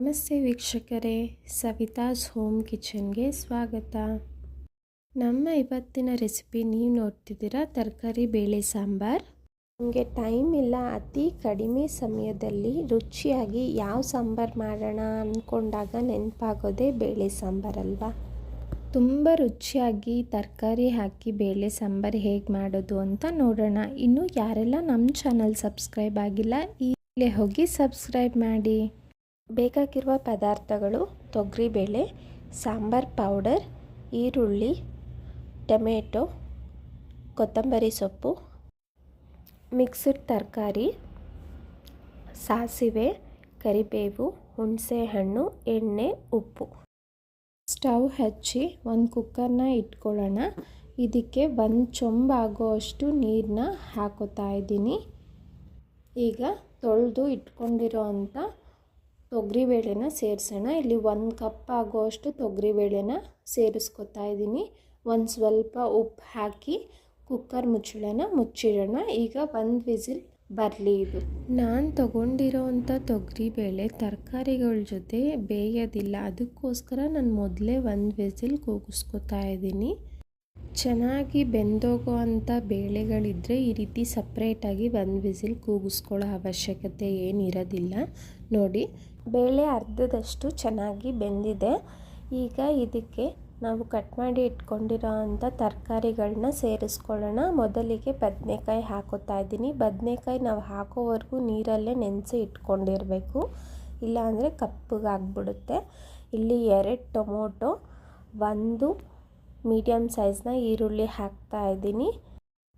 ನಮಸ್ತೆ ವೀಕ್ಷಕರೇ ಸವಿತಾಸ್ ಹೋಮ್ ಕಿಚನ್ಗೆ ಸ್ವಾಗತ. ನಮ್ಮ ಇವತ್ತಿನ ರೆಸಿಪಿ ನೀವು ನೋಡ್ತಿದ್ದೀರಾ, ತರಕಾರಿ ಬೇಳೆ ಸಾಂಬಾರ್. ನಮಗೆ ಟೈಮ್ ಇಲ್ಲ, ಅತಿ ಕಡಿಮೆ ಸಮಯದಲ್ಲಿ ರುಚಿಯಾಗಿ ಯಾವ ಸಾಂಬಾರು ಮಾಡೋಣ ಅಂದ್ಕೊಂಡಾಗ ನೆನಪಾಗೋದೇ ಬೇಳೆ ಸಾಂಬಾರಲ್ವಾ ತುಂಬ ರುಚಿಯಾಗಿ ತರಕಾರಿ ಹಾಕಿ ಬೇಳೆ ಸಾಂಬಾರು ಹೇಗೆ ಮಾಡೋದು ಅಂತ ನೋಡೋಣ. ಇನ್ನು ಯಾರೆಲ್ಲ ನಮ್ಮ ಚಾನಲ್ ಸಬ್ಸ್ಕ್ರೈಬ್ ಆಗಿಲ್ಲ ಈಗಲೇ ಹೋಗಿ ಸಬ್ಸ್ಕ್ರೈಬ್ ಮಾಡಿ. ಬೇಕಾಗಿರುವ ಪದಾರ್ಥಗಳು ತೊಗರಿಬೇಳೆ ಸಾಂಬಾರ್ ಪೌಡರ್, ಈರುಳ್ಳಿ, ಟೊಮೆಟೊ, ಕೊತ್ತಂಬರಿ ಸೊಪ್ಪು, ಮಿಕ್ಸಡ್ ತರಕಾರಿ, ಸಾಸಿವೆ, ಕರಿಬೇವು, ಹುಣಸೆಹಣ್ಣು, ಎಣ್ಣೆ, ಉಪ್ಪು. ಸ್ಟವ್ ಹಚ್ಚಿ ಒಂದು ಕುಕ್ಕರ್ನ ಇಟ್ಕೊಳ್ಳೋಣ. ಇದಕ್ಕೆ ಒಂದು ಚೊಂಬಾಗೋಷ್ಟು ನೀರನ್ನ ಹಾಕೋತಾ ಇದ್ದೀನಿ. ಈಗ ತೊಳೆದು ಇಟ್ಕೊಂಡಿರೋ ಅಂಥ ತೊಗರಿಬೇಳೆನ ಸೇರಿಸೋಣ. ಇಲ್ಲಿ ಒಂದು ಕಪ್ ಆಗೋಷ್ಟು ತೊಗರಿಬೇಳೆನ ಸೇರಿಸ್ಕೊತಾ ಇದ್ದೀನಿ. ಒಂದು ಸ್ವಲ್ಪ ಉಪ್ಪು ಹಾಕಿ ಕುಕ್ಕರ್ ಮುಚ್ಚಳನ ಮುಚ್ಚಿಡೋಣ. ಈಗ ಒಂದು ವಿಸಿಲ್ ಬರಲಿ ಇದು. ನಾನು ತೊಗೊಂಡಿರೋವಂಥ ತೊಗರಿಬೇಳೆ ತರಕಾರಿಗಳ ಜೊತೆ ಬೇಯೋದಿಲ್ಲ. ಅದಕ್ಕೋಸ್ಕರ ನಾನು ಮೊದಲೇ ಒಂದು ವಿಸಿಲ್ ಕೂಗಿಸ್ಕೊತಾ ಇದ್ದೀನಿ. ಚೆನ್ನಾಗಿ ಬೆಂದೋಗೋ ಅಂಥ ಬೇಳೆಗಳಿದ್ದರೆ ಈ ರೀತಿ ಸಪ್ರೇಟಾಗಿ ಒಂದು ವಿಸಿಲ್ ಕೂಗಿಸ್ಕೊಳ್ಳೋ ಅವಶ್ಯಕತೆ ಏನಿರೋದಿಲ್ಲ. ನೋಡಿ ಬೇಳೆ ಅರ್ಧದಷ್ಟು ಚೆನ್ನಾಗಿ ಬೆಂದಿದೆ. ಈಗ ಇದಕ್ಕೆ ನಾವು ಕಟ್ ಮಾಡಿ ಇಟ್ಕೊಂಡಿರೋ ಅಂಥ ತರಕಾರಿಗಳನ್ನ ಸೇರಿಸ್ಕೊಳ್ಳೋಣ. ಮೊದಲಿಗೆ ಬದನೆಕಾಯಿ ಹಾಕೋತಾ ಇದ್ದೀನಿ. ಬದನೆಕಾಯಿ ನಾವು ಹಾಕೋವರೆಗೂ ನೀರಲ್ಲೇ ನೆನೆಸಿ ಇಟ್ಕೊಂಡಿರಬೇಕು. ಇಲ್ಲಾಂದರೆ ಕಪ್ಪಗಾಗ್ಬಿಡುತ್ತೆ. ಇಲ್ಲಿ ಎರಡು ಟೊಮೊಟೊ, ಒಂದು ಮೀಡಿಯಮ್ ಸೈಜ್ನ ಈರುಳ್ಳಿ ಹಾಕ್ತಾ ಇದ್ದೀನಿ.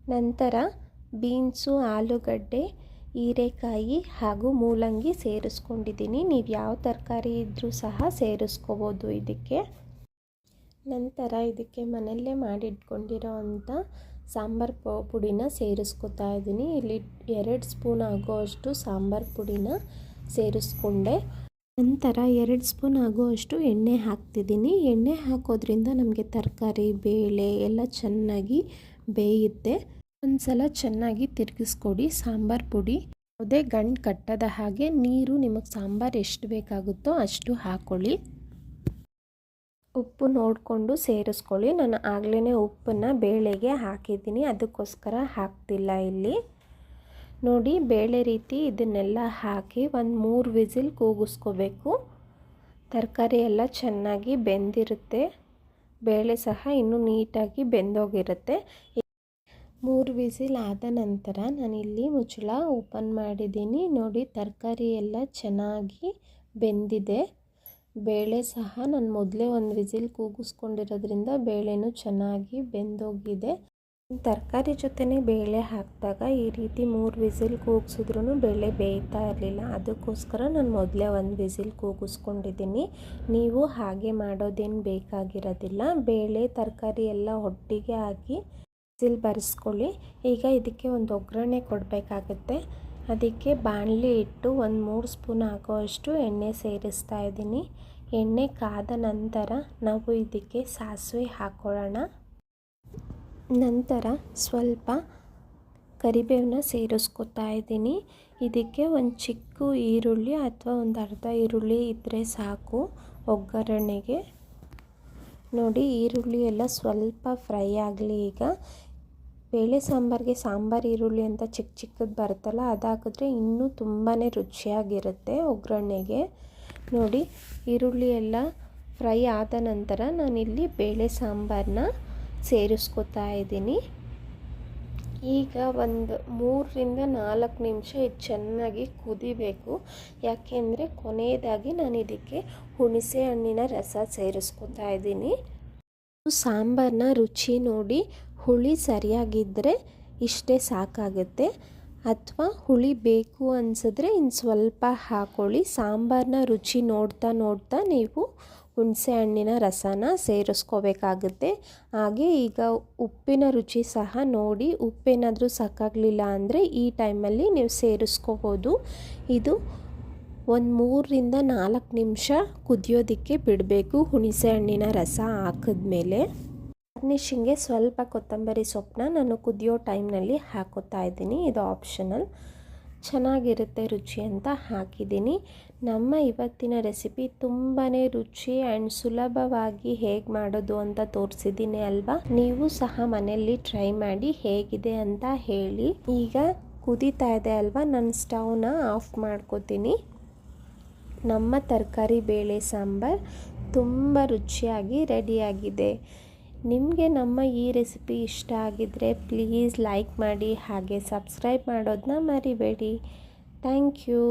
ನಂತರ ಬೀನ್ಸು, ಆಲೂಗಡ್ಡೆ ಹೀರೆಕಾಯಿ ಹಾಗೂ ಮೂಲಂಗಿ ಸೇರಿಸ್ಕೊಂಡಿದ್ದೀನಿ. ನೀವು ಯಾವ ತರಕಾರಿ ಇದ್ದರೂ ಸಹ ಸೇರಿಸ್ಕೋಬೋದು ಇದಕ್ಕೆ. ನಂತರ ಇದಕ್ಕೆ ಮನೆಯಲ್ಲೇ ಮಾಡಿಟ್ಕೊಂಡಿರೋ ಅಂಥ ಸಾಂಬಾರು ಪ, ಪುಡಿನ ಸೇರಿಸ್ಕೊತಾ ಇದ್ದೀನಿ. ಇಲ್ಲಿ ಎರಡು ಸ್ಪೂನ್ ಆಗೋಷ್ಟು ಸಾಂಬಾರು ಪುಡಿನ ಸೇರಿಸ್ಕೊಂಡೆ. ನಂತರ ಎರಡು ಸ್ಪೂನ್ ಆಗುವಷ್ಟು ಎಣ್ಣೆ ಹಾಕ್ತಿದ್ದೀನಿ. ಎಣ್ಣೆ ಹಾಕೋದ್ರಿಂದ ನಮಗೆ ತರಕಾರಿ, ಬೇಳೆ ಎಲ್ಲ ಚೆನ್ನಾಗಿ ಬೇಯುತ್ತೆ. ಒಂದು ಸಲ ಚೆನ್ನಾಗಿ ತಿರುಗಿಸ್ಕೊಡಿ. ಸಾಂಬಾರು ಪುಡಿ, ಯಾವುದೇ ಗಂಟು ಕಟ್ಟದ ಹಾಗೆ ನೀರು, ನಿಮಗೆ ಸಾಂಬಾರು ಎಷ್ಟು ಬೇಕಾಗುತ್ತೋ ಅಷ್ಟು ಹಾಕ್ಕೊಳ್ಳಿ ಉಪ್ಪು ನೋಡಿಕೊಂಡು ಸೇರಿಸ್ಕೊಳ್ಳಿ. ನಾನು ಆಗಲೇ ಉಪ್ಪನ್ನು ಬೇಳೆಗೆ ಹಾಕಿದ್ದೀನಿ. ಅದಕ್ಕೋಸ್ಕರ ಹಾಕ್ತಿಲ್ಲ ಇಲ್ಲಿ. ನೋಡಿ, ಬೇಳೆ ರೀತಿ ಇದನ್ನೆಲ್ಲ ಹಾಕಿ ಒಂದು ಮೂರು ವಿಸಿಲ್ ಕೂಗಿಸ್ಕೋಬೇಕು. ತರಕಾರಿ ಎಲ್ಲ ಚೆನ್ನಾಗಿ ಬೆಂದಿರುತ್ತೆ. ಬೇಳೆ ಸಹ ಇನ್ನೂ ನೀಟಾಗಿ ಬೆಂದೋಗಿರುತ್ತೆ. ಮೂರು ವಿಸಿಲ್ ಆದ ನಂತರ ನಾನಿಲ್ಲಿ ಮುಚ್ಚಳ ಓಪನ್ ಮಾಡಿದ್ದೀನಿ. ನೋಡಿ, ತರಕಾರಿ ಎಲ್ಲ ಚೆನ್ನಾಗಿ ಬೆಂದಿದೆ. ಬೇಳೆ ಸಹ ನಾನು ಮೊದಲೇ ಒಂದು ವಿಸಿಲ್ ಕೂಗಿಸ್ಕೊಂಡಿರೋದ್ರಿಂದ ಬೇಳೆನೂ ಚೆನ್ನಾಗಿ ಬೆಂದೋಗಿದೆ. ತರಕಾರಿ ಜೊತೆನೇ ಬೇಳೆ ಹಾಕಿದಾಗ ಈ ರೀತಿ ಮೂರು ವಿಸಿಲ್ ಕೂಗಿಸಿದ್ರೂ ಬೇಳೆ ಬೇಯ್ತಾ ಇರಲಿಲ್ಲ. ಅದಕ್ಕೋಸ್ಕರ ನಾನು ಮೊದಲೇ ಒಂದು ವಿಸಿಲ್ ಕೂಗಿಸ್ಕೊಂಡಿದ್ದೀನಿ. ನೀವು ಹಾಗೆ ಮಾಡೋದೇನು ಬೇಕಾಗಿರೋದಿಲ್ಲ. ಬೇಳೆ, ತರಕಾರಿ ಎಲ್ಲ ಒಟ್ಟಿಗೆ ಹಾಕಿ ವಿಸಿಲ್ ಬರೆಸ್ಕೊಳ್ಳಿ. ಈಗ ಇದಕ್ಕೆ ಒಂದು ಒಗ್ಗರಣೆ ಕೊಡಬೇಕಾಗುತ್ತೆ. ಅದಕ್ಕೆ ಬಾಣಲಿ ಇಟ್ಟು ಒಂದು ಮೂರು ಸ್ಪೂನ್ ಹಾಕುವಷ್ಟು ಎಣ್ಣೆ ಸೇರಿಸ್ತಾ ಇದ್ದೀನಿ. ಎಣ್ಣೆ ಕಾದ ನಂತರ ನಾವು ಇದಕ್ಕೆ ಸಾಸಿವೆ ಹಾಕ್ಕೊಳ್ಳೋಣ ನಂತರ ಸ್ವಲ್ಪ ಕರಿಬೇವನ್ನ ಸೇರಿಸ್ಕೊತಾ ಇದ್ದೀನಿ. ಇದಕ್ಕೆ ಒಂದು ಚಿಕ್ಕ ಈರುಳ್ಳಿ ಅಥವಾ ಒಂದು ಅರ್ಧ ಈರುಳ್ಳಿ ಇದ್ದರೆ ಸಾಕು ಒಗ್ಗರಣೆಗೆ. ನೋಡಿ ಈರುಳ್ಳಿ ಎಲ್ಲ ಸ್ವಲ್ಪ ಫ್ರೈ ಆಗಲಿ ಈಗ. ಬೇಳೆ ಸಾಂಬಾರಿಗೆ ಸಾಂಬಾರು, ಈರುಳ್ಳಿ ಅಂತ ಚಿಕ್ಕ ಚಿಕ್ಕದು ಬರುತ್ತಲ್ಲ ಅದಾಕಿದ್ರೆ ಇನ್ನೂ ತುಂಬಾ ರುಚಿಯಾಗಿರುತ್ತೆ ಒಗ್ಗರಣೆಗೆ. ನೋಡಿ, ಈರುಳ್ಳಿ ಎಲ್ಲ ಫ್ರೈ ಆದ ನಂತರ ನಾನಿಲ್ಲಿ ಬೇಳೆ ಸಾಂಬಾರನ್ನ ಸೇರಿಸ್ಕೊತಾ ಇದ್ದೀನಿ. ಈಗ ಒಂದು ಮೂರರಿಂದ ನಾಲ್ಕು ನಿಮಿಷ ಇದು ಚೆನ್ನಾಗಿ ಕುದಿಬೇಕು. ಯಾಕೆಂದರೆ ಕೊನೆಯದಾಗಿ ನಾನು ಇದಕ್ಕೆ ಹುಣಸೆ ಹಣ್ಣಿನ ರಸ ಸೇರಿಸ್ಕೊತಾ ಇದ್ದೀನಿ. ಸಾಂಬಾರನ್ನ ರುಚಿ ನೋಡಿ ಹುಳಿ ಸರಿಯಾಗಿದ್ದರೆ ಇಷ್ಟೇ ಸಾಕಾಗುತ್ತೆ. ಅಥವಾ ಹುಳಿ ಬೇಕು ಅನಿಸಿದ್ರೆ ಇನ್ನು ಸ್ವಲ್ಪ ಹಾಕ್ಕೊಳ್ಳಿ ಸಾಂಬಾರನ್ನ ರುಚಿ ನೋಡ್ತಾ ನೋಡ್ತಾ ನೀವು ಹುಣಸೆ ಹಣ್ಣಿನ ರಸನ ಸೇರಿಸ್ಕೋಬೇಕಾಗುತ್ತೆ. ಹಾಗೆ ಈಗ ಉಪ್ಪಿನ ರುಚಿ ಸಹ ನೋಡಿ. ಉಪ್ಪೇನಾದರೂ ಸಾಕಾಗಲಿಲ್ಲ ಅಂದರೆ ಈ ಟೈಮಲ್ಲಿ ನೀವು ಸೇರಿಸ್ಕೋಬೋದು. ಇದು ಒಂದು ಮೂರರಿಂದ ನಾಲ್ಕು ನಿಮಿಷ ಕುದಿಯೋದಕ್ಕೆ ಬಿಡಬೇಕು ಹುಣಸೆ ಹಣ್ಣಿನ ರಸ ಹಾಕಿದ್ಮೇಲೆ. ಗಾರ್ನಿಷಿಂಗ್ಗೆ ಸ್ವಲ್ಪ ಕೊತ್ತಂಬರಿ ಸೊಪ್ಪನ್ನ ನಾನು ಕುದಿಯೋ ಟೈಮ್ನಲ್ಲಿ ಹಾಕೋತಾ ಇದ್ದೀನಿ. ಇದು ಆಪ್ಷನಲ್. ಚೆನ್ನಾಗಿರುತ್ತೆ, ರುಚಿ ಅಂತ ಹಾಕಿದ್ದೀನಿ. ನಮ್ಮ ಇವತ್ತಿನ ರೆಸಿಪಿ ತುಂಬಾ ರುಚಿ ಆ್ಯಂಡ್ ಸುಲಭವಾಗಿ ಹೇಗೆ ಮಾಡೋದು ಅಂತ ತೋರಿಸಿದ್ದೀನಿ ಅಲ್ವಾ? ನೀವು ಸಹ ಮನೆಯಲ್ಲಿ ಟ್ರೈ ಮಾಡಿ ಹೇಗಿದೆ ಅಂತ ಹೇಳಿ. ಈಗ ಕುದೀತಾ ಇದೆ ಅಲ್ವಾ? ನಾನು ಸ್ಟವ್ನ ಆಫ್ ಮಾಡ್ಕೋತೀನಿ. ನಮ್ಮ ತರಕಾರಿ ಬೇಳೆ ಸಾಂಬಾರು ತುಂಬ ರುಚಿಯಾಗಿ ರೆಡಿಯಾಗಿದೆ. ನಿಮಗೆ ನಮ್ಮ ಈ ರೆಸಿಪಿ ಇಷ್ಟ ಆಗಿದ್ದರೆ ಪ್ಲೀಸ್ ಲೈಕ್ ಮಾಡಿ ಹಾಗೆ ಸಬ್ಸ್ಕ್ರೈಬ್ ಮಾಡೋದನ್ನ ಮರಿಬೇಡಿ. Thank you.